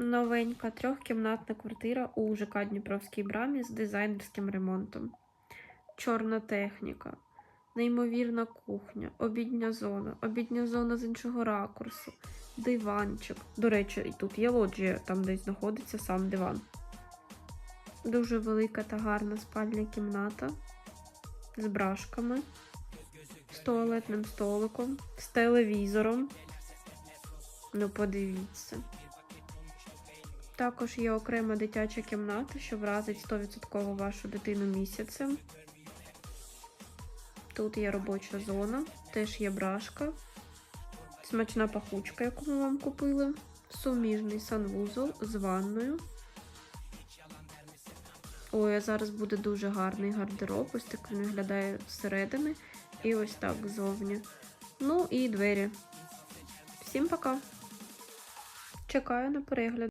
Новенька трьохкімнатна квартира у ЖК Дніпровській брамі з дизайнерським ремонтом. Чорна техніка, неймовірна кухня, обідня зона, обідня зона з іншого ракурсу, диванчик. До речі, і тут є лоджія, там десь знаходиться сам диван. Дуже велика та гарна спальня кімната з брашками, з туалетним столиком, з телевізором. Ну, подивіться. Також є окрема дитяча кімната, що вразить 100% вашу дитину місяцем. Тут є робоча зона, теж є брашка, смачна пахучка, яку ми вам купили, суміжний санвузол з ванною. Ой, а зараз буде дуже гарний гардероб. Ось так він виглядає зсередини і ось так ззовні. Ну і двері. Всім пока! Чекаю на перегляд.